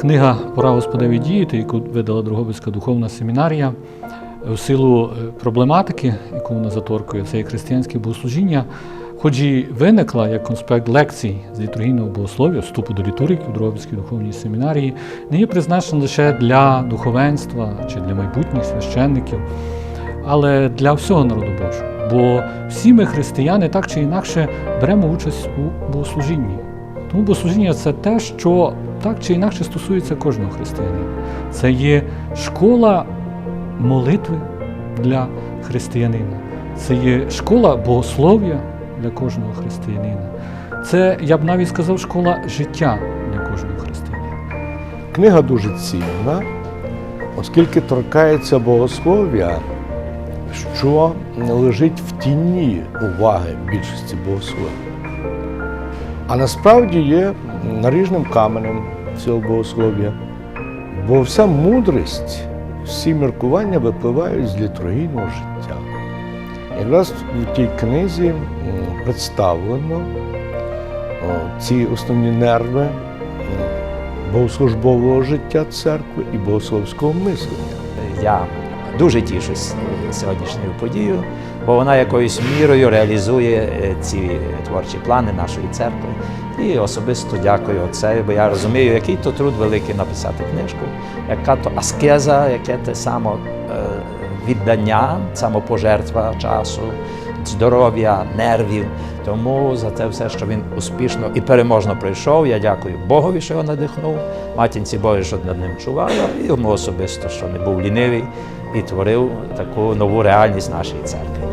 Книга Пора Господеві діяти, яку видала Дрогобицька духовна семінарія, в силу е, проблематики, яку вона заторкує, це є християнське богослужіння, хоч і виникла як конспект лекцій з літургійного богослов'я, вступу до літургії в Дрогобицькій духовній семінарії, не є призначена лише для духовенства чи для майбутніх священників, але для всього народу Божого. Бо всі ми, християни, так чи інакше беремо участь у богослужінні. Тому богослужіння це те, що так чи інакше стосується кожного християнина. Це є школа молитви для християнина. Це є школа богослов'я для кожного християнина. Це, я б навіть сказав, школа життя для кожного християнина. Книга дуже цінна, оскільки торкається богослов'я, що лежить в тіні уваги більшості богослов'я. А насправді є наріжним каменем цього богослов'я, бо вся мудрість, всі міркування випливають з літургійного життя. Якраз в тій книзі представлено ці основні нерви богослужбового життя церкви і богословського мислення. Я дуже тішусь сьогоднішньою подією, бо вона якоюсь мірою реалізує е, ці творчі плани нашої церкви. І особисто дякую отцеві, бо я розумію, який то труд великий написати книжку, яка то аскеза, яке те само е, віддання, самопожертва часу, здоров'я, нервів. Тому за те все, що він успішно і переможно пройшов. Я дякую Богові, що його надихнув, матінці Божі, що над ним чувала, і йому особисто, що не був лінивий і творив таку нову реальність нашої церкви.